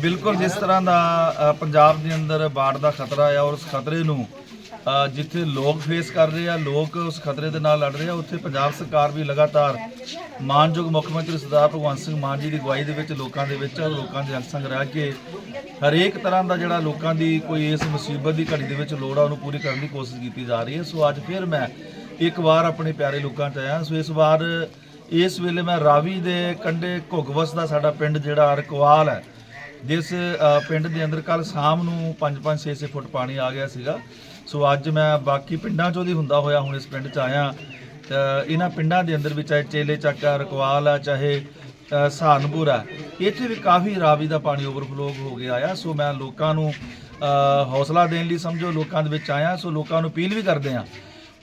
ਬਿਲਕੁਲ ਜਿਸ ਤਰ੍ਹਾਂ ਦਾ ਪੰਜਾਬ ਦੇ ਅੰਦਰ ਬਾੜ ਦਾ ਖਤਰਾ ਆ ਔਰ ਉਸ ਖਤਰੇ ਨੂੰ ਜਿੱਥੇ ਲੋਕ ਫੇਸ ਕਰ ਰਹੇ ਆ, ਲੋਕ ਉਸ ਖਤਰੇ ਦੇ ਨਾਲ ਲੜ ਰਹੇ ਆ, ਉੱਥੇ ਪੰਜਾਬ ਸਰਕਾਰ ਵੀ ਲਗਾਤਾਰ ਮਾਨਯੋਗ ਮੁੱਖ ਮੰਤਰੀ ਸਰਦਾਰ ਭਗਵੰਤ ਸਿੰਘ ਮਾਨ ਜੀ ਦੀ ਅਗਵਾਈ ਦੇ ਵਿੱਚ ਲੋਕਾਂ ਦੇ ਵਿੱਚ ਲੋਕਾਂ ਦੇ ਅੰਗ ਰਹਿ ਕੇ ਹਰੇਕ ਤਰ੍ਹਾਂ ਦਾ ਜਿਹੜਾ ਲੋਕਾਂ ਦੀ ਕੋਈ ਇਸ ਮੁਸੀਬਤ ਦੀ ਘੜੀ ਦੇ ਵਿੱਚ ਲੋੜ ਆ, ਉਹਨੂੰ ਪੂਰੀ ਕਰਨ ਦੀ ਕੋਸ਼ਿਸ਼ ਕੀਤੀ ਜਾ ਰਹੀ ਹੈ। ਸੋ ਅੱਜ ਫਿਰ ਮੈਂ ਇੱਕ ਵਾਰ ਆਪਣੇ ਪਿਆਰੇ ਲੋਕਾਂ 'ਚ ਆਇਆ। ਸੋ ਇਸ ਵਾਰ ਇਸ ਵੇਲੇ ਮੈਂ ਰਾਵੀ ਦੇ ਕੰਢੇ ਘੁੱਗਵਸ ਦਾ ਸਾਡਾ ਪਿੰਡ ਜਿਹੜਾ ਰਕਵਾਲ ਹੈ ਜਿਸ ਪਿੰਡ ਦੇ ਅੰਦਰ ਕੱਲ ਸ਼ਾਮ ਨੂੰ 5-5 6-6 ਫੁੱਟ ਪਾਣੀ ਆ ਗਿਆ ਸੀਗਾ। ਸੋ ਅੱਜ ਮੈਂ ਬਾਕੀ ਪਿੰਡਾਂ 'ਚੋਂ ਦੀ ਹੁੰਦਾ ਹੋਇਆ ਹੁਣ ਇਸ ਪਿੰਡ 'ਚ ਆਇਆ। ਇਹਨਾਂ ਪਿੰਡਾਂ ਦੇ ਅੰਦਰ ਵੀ ਚਾਹੇ ਚੇਲੇ ਚੱਕਾ ਰਕਵਾਲ ਆ ਚਾਹੇ ਅ, ਸਹਾਰਨਪੁਰ ਆ ਇੱਥੇ ਵੀ ਕਾਫੀ ਰਾਵੀ ਦਾ ਪਾਣੀ ਓਵਰਫਲੋ ਹੋ ਗਿਆ ਆ। ਸੋ ਮੈਂ ਲੋਕਾਂ ਨੂੰ ਹੌਸਲਾ ਦੇਣ ਲਈ ਸਮਝੋ ਲੋਕਾਂ ਦੇ ਵਿੱਚ ਆਇਆ ਸੋ ਲੋਕਾਂ ਨੂੰ ਅਪੀਲ ਵੀ ਕਰਦੇ ਆ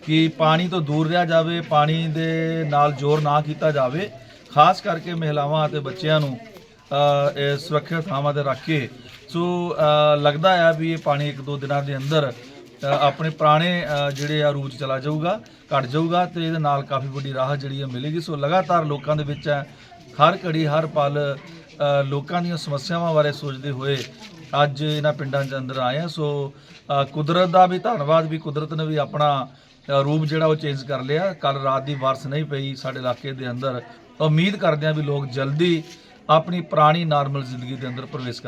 ਕਿ ਪਾਣੀ ਤੋਂ ਦੂਰ ਰਿਹਾ ਜਾਵੇ, ਪਾਣੀ ਦੇ ਨਾਲ ਜ਼ੋਰ ਨਾ ਕੀਤਾ ਜਾਵੇ। ਖਾਸ ਕਰਕੇ ਮਹਿਲਾਵਾਂ ਅਤੇ ਬੱਚਿਆਂ ਨੂੰ ਸੁਰੱਖਿਅਤ ਥਾਵਾਂ ਤੇ ਰੱਖ ਕੇ। ਸੋ ਲੱਗਦਾ ਆ ਵੀ ਇਹ ਪਾਣੀ ਇੱਕ ਦੋ ਦਿਨਾਂ ਦੇ ਅੰਦਰ ਆਪਣੇ ਪੁਰਾਣੇ ਜਿਹੜੇ ਆ ਰੂਟ ਚਲਾ ਜਾਊਗਾ, ਘਟ ਜਾਊਗਾ ਤੇ ਇਹਦੇ ਨਾਲ ਕਾਫੀ ਵੱਡੀ ਰਾਹਤ ਜਿਹੜੀ ਆ ਮਿਲੇਗੀ। ਸੋ, ਲਗਾਤਾਰ ਲੋਕਾਂ ਦੇ ਵਿੱਚ ਹੈ ਹਰ ਘੜੀ, ਹਰ ਪਲ ਲੋਕਾਂ ਦੀਆਂ ਸਮੱਸਿਆਵਾਂ ਬਾਰੇ ਸੋਚਦੇ ਹੋਏ ਅੱਜ ਇਹਨਾਂ ਪਿੰਡਾਂ ਦੇ ਅੰਦਰ ਆਏ ਆ। ਸੋ ਕੁਦਰਤ ਦਾ ਵੀ ਧੰਨਵਾਦ, ਵੀ ਕੁਦਰਤ ਨੇ ਵੀ ਆਪਣਾ ਰੂਪ ਜਿਹੜਾ ਉਹ ਚੇਂਜ ਕਰ ਲਿਆ। ਕੱਲ ਰਾਤ ਦੀ ਬਾਰਿਸ਼ ਨਹੀਂ ਪਈ ਸਾਡੇ ਇਲਾਕੇ ਦੇ ਅੰਦਰ। ਉਮੀਦ ਕਰਦੇ ਹਾਂ ਵੀ ਲੋਕ ਜਲਦੀ ਆਪਣੀ ਪੁਰਾਣੀ ਨਾਰਮਲ ਜ਼ਿੰਦਗੀ ਦੇ ਅੰਦਰ ਪ੍ਰਵੇਸ਼ ਕਰਨ